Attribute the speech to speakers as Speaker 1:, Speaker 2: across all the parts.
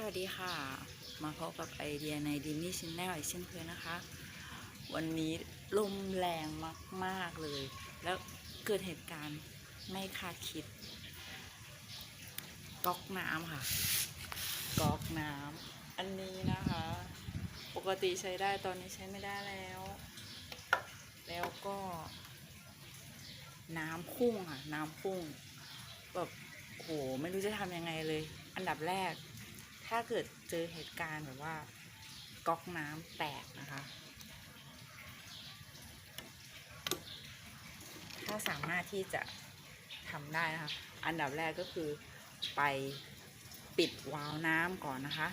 Speaker 1: สวัสดีค่ะ มาพบกับไอเดียในดินนี่ชินแนลอีกเช่นเคยนะคะ วันนี้ลมแรงมากๆเลย แล้วเกิดเหตุการณ์ไม่คาดคิด ก๊อกน้ำค่ะ ก๊อกน้ำอันนี้นะคะ ปกติใช้ได้ตอนนี้ใช้ไม่ได้แล้ว แล้วก็ น้ำพุ่งค่ะ น้ำพุ่งแบบโหไม่รู้จะทำยังไงเลย อันดับแรก ถ้าเกิดเจอเหตุการณ์แบบว่าก๊อกน้ำแตกนะคะ ถ้าสามารถที่จะทำได้นะคะ อันดับแรกก็คือไปปิดวาล์วน้ำก่อนนะคะ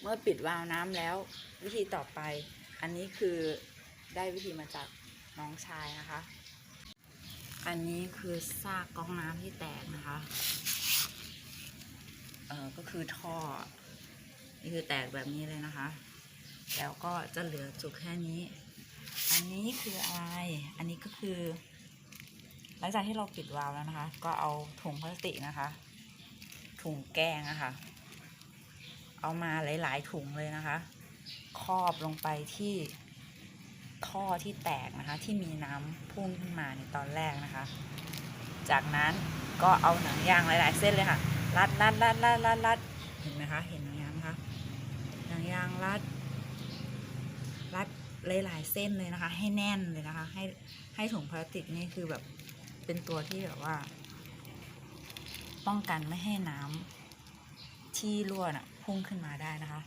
Speaker 1: เมื่อปิดวาล์วน้ำแล้ววิธีต่อไปอันนี้คือได้วิธีมาจากน้องชายนะคะ อันนี้คือซากก๊อกน้ำที่แตกนะคะ เอ่อก็คือท่อ นี่คือแตกแบบนี้เลยนะคะ แล้วก็จะเหลือจุกแค่นี้ อันนี้คืออะไร อันนี้ก็คือ หลังจากที่เราปิดวาล์วแล้วนะคะ ก็เอาถุงพลาสติกนะคะ ถุงแกงอะคะ่ะเอามาหลาย ๆ ถุงเลยนะคะ ครอบลงไปที่ท่อที่แตกนะคะ ที่มีน้ำพุ่งขึ้นมาในตอนแรกนะคะ จากนั้นก็เอาหนังยางหลาย ๆ เส้นเลยค่ะ รัดรัดรัดรัดรัดรัดเห็นไหมคะ เห็นหนังยางคะหนังยางรัด รัดหลายๆเส้นเลยนะคะ ให้แน่นเลยนะคะ ให้ให้ถุงพลาสติกนี่คือแบบเป็นตัวที่แบบว่า ป้องกันไม่ให้น้ำที่รั่วน่ะพุ่งขึ้นมาได้นะคะ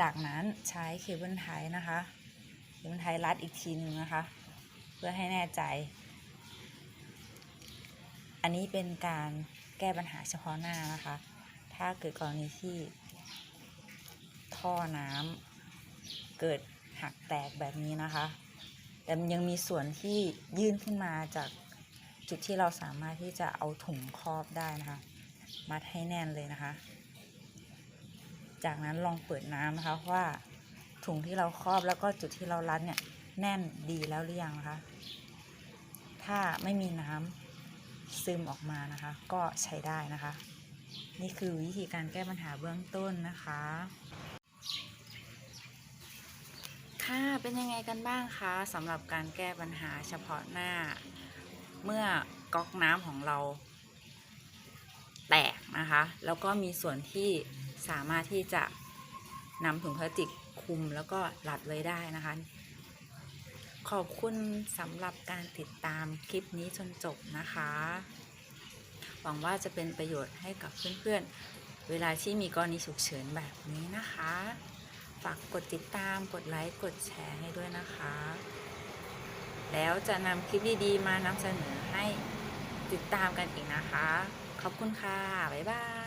Speaker 1: จากนั้นใช้เคเบิลไทนะคะเคเบิลไทรัดอีกทีนึงนะคะ เพื่อให้แน่ใจ อันนี้เป็นการแก้ปัญหาเฉพาะหน้านะคะ ถ้าเกิดกรณีที่ท่อน้ำเกิดหักแตกแบบนี้นะคะ แต่ยังมีส่วนที่ยื่นขึ้นมาจากจุดที่เราสามารถที่จะเอาถุงครอบได้นะคะ มัดให้แน่นเลยนะคะ จากนั้นลองเปิดน้ำนะคะว่าถุงที่เราครอบแล้วก็จุดที่เรารัดเนี่ยแน่นดีแล้วหรือยังนะคะ ถ้าไม่มีน้ำ ซึมออกมานะคะ ก็ใช้ได้นะคะ นี่คือวิธีการแก้ปัญหาเบื้องต้นนะคะ ค่ะเป็นยังไงกันบ้างคะสำหรับการแก้ปัญหาเฉพาะหน้า เมื่อก๊อกน้ำของเรา แตกนะคะ แล้วก็มีส่วนที่สามารถที่จะนำถุงพลาสติกคุมแล้วก็รัดไว้ได้นะคะ ขอบคุณสำหรับการติดตามคลิปนี้จนจบนะคะ หวังว่าจะเป็นประโยชน์ให้กับเพื่อนๆ เวลาที่มีกรณีฉุกเฉินแบบนี้นะคะ ฝากกดติดตาม กดไลค์ กดแชร์ให้ด้วยนะคะ แล้วจะนำคลิปดีๆ มานำเสนอให้ติดตามกันอีกนะคะ ขอบคุณค่ะ บ๊ายบาย